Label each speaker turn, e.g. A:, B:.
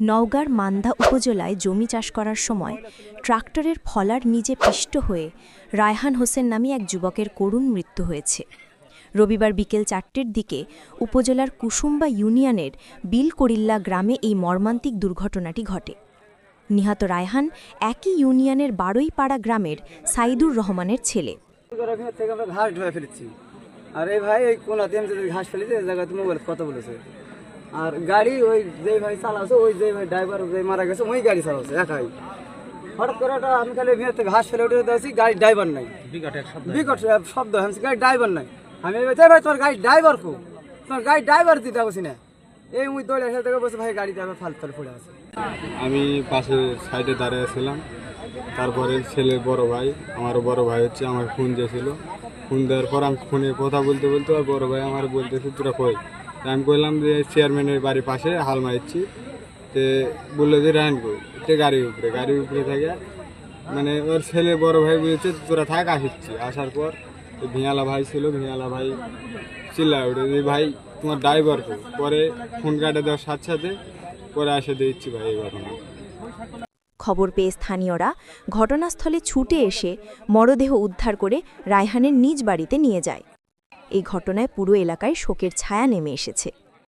A: নওগাঁর মান্দা উপজেলায় জমি চাষ করার সময় ট্রাক্টরের ফলার নিজে পিষ্ট হয়ে রায়হান হোসেন নামে এক যুবকের করুণ মৃত্যু হয়েছে। রবিবার বিকেল চারটের দিকে উপজেলার কুসুম্বা ইউনিয়নের বিলকরিল্লা গ্রামে এই মর্মান্তিক দুর্ঘটনাটি ঘটে। নিহত রায়হান একই ইউনিয়নের বারৈপাড়া গ্রামের সাইদুর রহমানের ছেলে।
B: ঘাস ফেলেছি। আর এই ভাই ঘাস ফেলেছি বলেছে। আর গাড়ি ওই যেই ভাই চালাচ্ছে ওই যেই ভাই ড্রাইভার যে মারা গেছে ওই গাড়ি চালাচ্ছে একাই। হঠাৎ করে ওটা আমি খালি ভিতর থেকে ঘাস ফেলে উঠে দেখছি গাড়ি ড্রাইভার নাই। বিকট শব্দ। হচ্ছে গাড়ি ড্রাইভার নাই। আমি এই ভাই তোর গাড়ি ড্রাইভার কো? তোর গাড়ি ড্রাইভার দিতে বসি না। এই মুই দৌড়ে এসে থেকে বসে ভাই গাড়ি ড্রাইভার ফাল ফাল পড়ে আছে।
C: আমি পাশে সাইডে দাঁড়িয়ে ছিলাম। তারপরে ছেলে বড় ভাই আমার বড় ভাই হচ্ছে আমার ফোন দিয়েছিল। ফোন দেওয়ার পর আমি ফোনে কথা বলতে বলতে আর বড় ভাই আমার বলতেছে তোরা কই? আমি কইলাম যে চেয়ারম্যানের বাড়ির পাশে হাল মারছি তে বলল যে, রায়ন কই? তে গাড়ির উপরে গাড়ির উপরে থাকে। মানে ওর ছেলে বড় ভাই বলেছে, তোরা থাক, আসিচ্ছি। আসার পর ভিয়ালা ভাই ছিল, ভিয়ালা ভাই চিল্লা উঠে যে ভাই, তোমার ড্রাইভার কই? পরে ফোন কাটে দেওয়ার সাথে সাথে পরে এসে দিচ্ছি ভাই, এই ঘটনা।
A: খবর পেয়ে স্থানীয়রা ঘটনাস্থলে ছুটে এসে মরদেহ উদ্ধার করে রায়হানের নিজ বাড়িতে নিয়ে যায়। এই ঘটনায় পুরো এলাকায় শোকের ছায়া নেমে এসেছে।